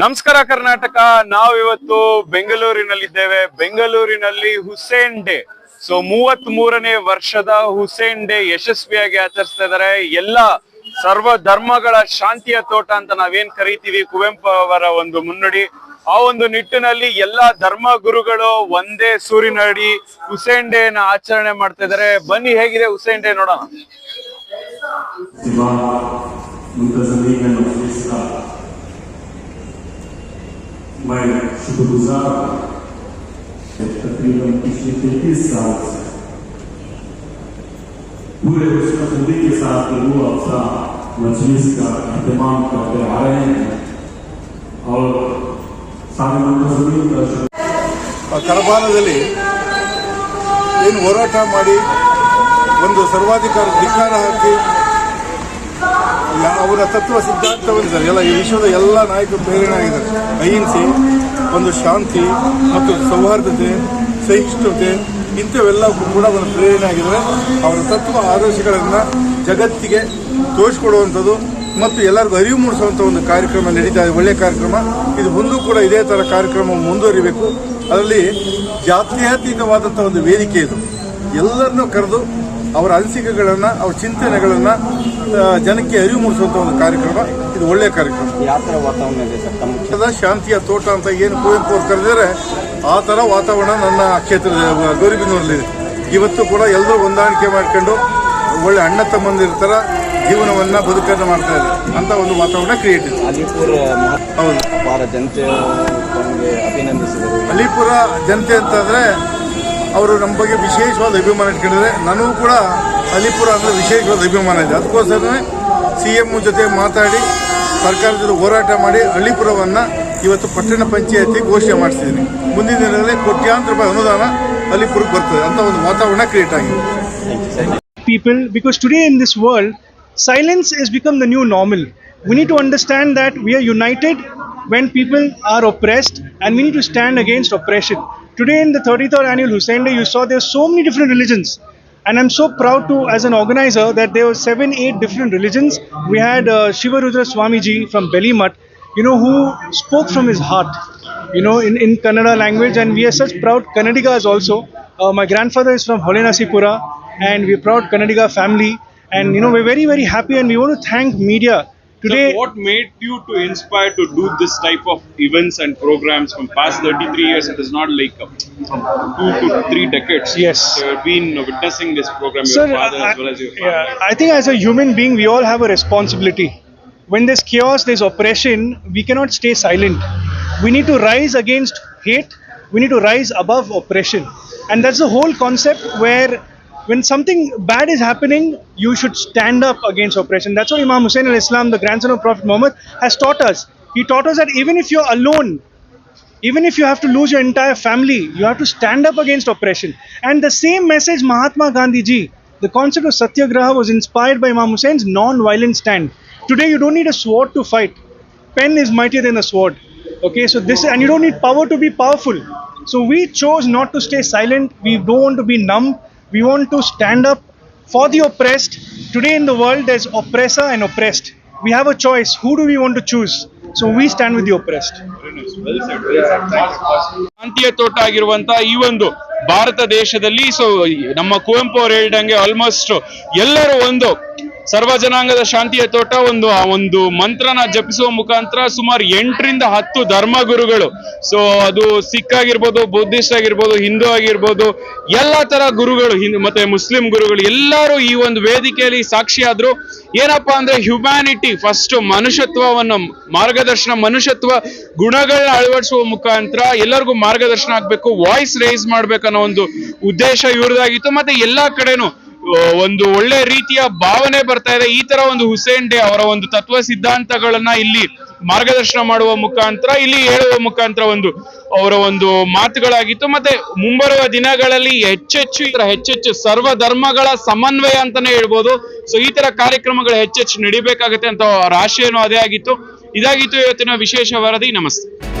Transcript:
ನಮಸ್ಕಾರ ಕರ್ನಾಟಕ. ನಾವಿವತ್ತು ಬೆಂಗಳೂರಿನಲ್ಲಿದ್ದೇವೆ. ಬೆಂಗಳೂರಿನಲ್ಲಿ ಹುಸೇನ್ ಡೇ. ಸೊ ಮೂವತ್ ಮೂರನೇ ವರ್ಷದ ಹುಸೇನ್ ಡೇ ಯಶಸ್ವಿಯಾಗಿ ಆಚರಿಸ್ತಾ ಇದ್ದಾರೆ. ಎಲ್ಲ ಸರ್ವ ಧರ್ಮಗಳ ಶಾಂತಿಯ ತೋಟ ಅಂತ ನಾವೇನ್ ಕರಿತೀವಿ? ಕುವೆಂಪು ಅವರ ಒಂದು ಮುನ್ನುಡಿ. ಆ ಒಂದು ನಿಟ್ಟಿನಲ್ಲಿ ಎಲ್ಲಾ ಧರ್ಮ ಗುರುಗಳು ಒಂದೇ ಸೂರಿನಡಿ ಹುಸೇನ್ ಡೇ ನ ಆಚರಣೆ ಮಾಡ್ತಾ ಇದ್ದಾರೆ. ಬನ್ನಿ, ಹೇಗಿದೆ ಹುಸೇನ್ ಡೇ ನೋಡೋಣ. щодо заробітку. Потрібно почнути із санкцій. Були великі санкції була ця латвійська антиманка для арені, але саме нам ಏನು ಹೋರಾಟ ಮಾಡಿ ಒಂದು ಸರ್ವಾಧಿಕಾರ ಧಿಕ್ಕಾರ ಹಾಕಿ ಅವರ ತತ್ವ ಸಿದ್ಧಾಂತವನ್ನು ಸರ್ ಎಲ್ಲ ಈ ವಿಶ್ವದ ಎಲ್ಲ ನಾಯಕರು ಪ್ರೇರಣೆ ಆಗಿದ್ದಾರೆ ಅಹಿಂಸೆ ಒಂದು ಶಾಂತಿ ಮತ್ತು ಸೌಹಾರ್ದತೆ, ಸಹಿಷ್ಣುತೆ ಇಂಥವೆಲ್ಲ ಕೂಡ ಒಂದು ಪ್ರೇರಣೆ ಆಗಿದ್ದಾರೆ ಅವರ ತತ್ವ ಆದರ್ಶಗಳನ್ನು ಜಗತ್ತಿಗೆ ತೋರಿಸ್ಕೊಡುವಂಥದ್ದು ಮತ್ತು ಎಲ್ಲರಿಗೂ ಅರಿವು ಮೂಡಿಸುವಂಥ ಒಂದು ಕಾರ್ಯಕ್ರಮ ನಡೀತಾ ಇದೆ ಒಳ್ಳೆಯ ಕಾರ್ಯಕ್ರಮ. ಇದು ಮುಂದೂ ಕೂಡ ಇದೇ ಥರ ಕಾರ್ಯಕ್ರಮ ಮುಂದುವರಿಬೇಕು. ಅದರಲ್ಲಿ ಜಾತ್ಯಾತೀತವಾದಂಥ ಒಂದು ವೇದಿಕೆ ಇದು. ಎಲ್ಲರನ್ನೂ ಕರೆದು ಅವರ ಅನಿಸಿಕೆಗಳನ್ನು ಅವ್ರ ಚಿಂತನೆಗಳನ್ನು ಜನಕ್ಕೆ ಅರಿವು ಮೂಡಿಸುವಂಥ ಒಂದು ಕಾರ್ಯಕ್ರಮ. ಇದು ಒಳ್ಳೆಯ ಕಾರ್ಯಕ್ರಮ. ಯಾವ ಥರ ವಾತಾವರಣ ಇದೆ ಸರ್? ತಮ್ಮ ಶಾಂತಿಯ ತೋಟ ಅಂತ ಏನು ಕುವೆಂಪು ಅವ್ರು ಕರೆದಿದ್ದಾರೆ ಆ ಥರ ವಾತಾವರಣ ನನ್ನ ಕ್ಷೇತ್ರದ ಗೌರಿಬಿದನೂರಲ್ಲಿದೆ ಇವತ್ತು ಕೂಡ ಎಲ್ಲರೂ ಹೊಂದಾಣಿಕೆ ಮಾಡ್ಕೊಂಡು ಒಳ್ಳೆ ಅಣ್ಣ ತಮ್ಮಂದಿರ ಜೀವನವನ್ನು ಬದುಕನ್ನು ಮಾಡ್ತಾ ಇದೆ ಅಂತ ಒಂದು ವಾತಾವರಣ ಕ್ರಿಯೇಟ್ ಇದೆ. ಅಲಿಪುರ ಹೌದು. ಜನತೆ ಅಭಿನಂದಿಸಿದರು. ಅಲಿಪುರ ಜನತೆ ಅಂತಂದರೆ ಅವರು ನಮ್ಮ ಬಗ್ಗೆ ವಿಶೇಷವಾದ ಅಭಿಮಾನ ಇಟ್ಕೊಂಡಿದ್ದಾರೆ. ನನಗೂ ಕೂಡ ಅಲಿಪುರ ಅಂದರೆ ವಿಶೇಷವಾದ ಅಭಿಮಾನ ಇದೆ. ಅದಕ್ಕೋಸ್ಕರನೇ ಸಿ ಎಂ ಜೊತೆ ಮಾತಾಡಿ, ಸರ್ಕಾರದ ಹೋರಾಟ ಮಾಡಿ ಅಲಿಪುರವನ್ನು ಇವತ್ತು ಪಟ್ಟಣ ಪಂಚಾಯತಿ ಘೋಷಣೆ ಮಾಡಿಸಿದ್ದೀನಿ. ಮುಂದಿನ ದಿನಗಳಲ್ಲಿ ಕೋಟ್ಯಾಂತರ ರೂಪಾಯಿ ಅನುದಾನ ಅಲಿಪುರಕ್ಕೆ ಬರ್ತದೆ. ಅಂತ ಒಂದು ವಾತಾವರಣ ಕ್ರಿಯೇಟ್ ಆಗಿದೆ. People, because today in this world, silence has become the new normal. We need to understand that we are united when people are oppressed and we need to stand against oppression. Today in the 33rd annual hussein day you saw there there's so many different religions. And i'm so proud to as an organizer that there were seven eight different religions. We had uh, shivarudra swamiji from belimat you know who spoke from his heart you know, in, in Kannada language, and we are such proud Kannadigas also. Uh, my grandfather is from Holenasipura, and we're proud Kannadiga family, and you know, we're very, very happy, and we want to thank media today. So what made you to inspire to do this type of events and programs from past 33 years? It is not like from two to three decades. Yes. So you've been witnessing this program, your Sir, father I, as well as your father. yeah, I think as a human being, we all have a responsibility. When there's chaos, there's oppression, we cannot stay silent. We need to rise against hate, we need to rise above oppression. And that's the whole concept where when something bad is happening, you should stand up against oppression. That's what Imam Hussein al Islam, the grandson of Prophet Muhammad, has taught us. He taught us that even if you're alone, even if you have to lose your entire family, you have to stand up against oppression. And the same message Mahatma Gandhi ji, the concept of Satyagraha was inspired by Imam Hussein's non-violent stand. Today you don't need a sword to fight. Pen is mightier than a sword. Okay, so this and you don't need power to be powerful. So we chose not to stay silent. We don't want to be numb. We want to stand up for the oppressed. Today in the world there's oppressor and oppressed. We have a choice. Who do we want to choose? So we stand with the oppressed. ಶಾಂತಿಯ ತೋಟ ಆಗಿರುವಂತ ಈ ಒಂದು ಭಾರತ ದೇಶದಲ್ಲಿ so ನಮ್ಮ ಕುವೆಂಪು ಅವರು ಹೇಳಿದಂಗೆ almost ಎಲ್ಲರೂ ಒಂದು ಸರ್ವ ಜನಾಂಗದ ಶಾಂತಿಯ ತೋಟ ಒಂದು, ಆ ಒಂದು ಮಂತ್ರನ ಜಪಿಸುವ ಮುಖಾಂತರ ಸುಮಾರು ಎಂಟರಿಂದ ಹತ್ತು ಧರ್ಮ ಗುರುಗಳು ಸೊ ಅದು ಸಿಖ್ ಆಗಿರ್ಬೋದು, ಬುದ್ಧಿಸ್ಟ್ ಆಗಿರ್ಬೋದು, ಹಿಂದೂ ಆಗಿರ್ಬೋದು, ಎಲ್ಲಾ ತರ ಗುರುಗಳು, ಹಿಂದ್ ಮತ್ತೆ ಮುಸ್ಲಿಂ ಗುರುಗಳು, ಎಲ್ಲರೂ ಈ ಒಂದು ವೇದಿಕೆಯಲ್ಲಿ ಸಾಕ್ಷಿಯಾದ್ರು. ಏನಪ್ಪಾ ಅಂದ್ರೆ ಹ್ಯುಮ್ಯಾನಿಟಿ ಫಸ್ಟ್ ಮನುಷ್ಯತ್ವವನ್ನು, ಮಾರ್ಗದರ್ಶನ ಮನುಷ್ಯತ್ವ ಗುಣಗಳನ್ನ ಅಳವಡಿಸುವ ಮುಖಾಂತರ ಎಲ್ಲರಿಗೂ ಮಾರ್ಗದರ್ಶನ ಆಗ್ಬೇಕು ವಾಯ್ಸ್ ರೇಸ್ ಮಾಡ್ಬೇಕನ್ನೋ ಒಂದು ಉದ್ದೇಶ ಇವ್ರದಾಗಿತ್ತು ಮತ್ತೆ ಎಲ್ಲಾ ಕಡೆನೂ ಒಂದು ಒಳ್ಳೆ ರೀತಿಯ ಭಾವನೆ ಬರ್ತಾ ಇದೆ. ಈ ತರ ಒಂದು ಹುಸೇನ್ ಡೇ ಅವರ ಒಂದು ತತ್ವ ಸಿದ್ಧಾಂತಗಳನ್ನ ಇಲ್ಲಿ ಮಾರ್ಗದರ್ಶನ ಮಾಡುವ ಮುಖಾಂತರ, ಇಲ್ಲಿ ಹೇಳುವ ಮುಖಾಂತರ ಒಂದು ಅವರ ಒಂದು ಮಾತುಗಳಾಗಿತ್ತು. ಮತ್ತೆ ಮುಂಬರುವ ದಿನಗಳಲ್ಲಿ ಹೆಚ್ಚೆಚ್ಚು ಈ ತರ ಹೆಚ್ಚೆಚ್ಚು ಸರ್ವ ಧರ್ಮಗಳ ಸಮನ್ವಯ ಅಂತಾನೆ ಹೇಳ್ಬೋದು. ಸೊ ಈ ತರ ಕಾರ್ಯಕ್ರಮಗಳು ಹೆಚ್ಚೆಚ್ಚು ನಡಿಬೇಕಾಗತ್ತೆ ಅಂತ ರಾಶಿಯನ್ನು ಅದೇ ಆಗಿತ್ತು. ಇದಾಗಿತ್ತು ಇವತ್ತಿನ ವಿಶೇಷ ವರದಿ. ನಮಸ್ತೆ.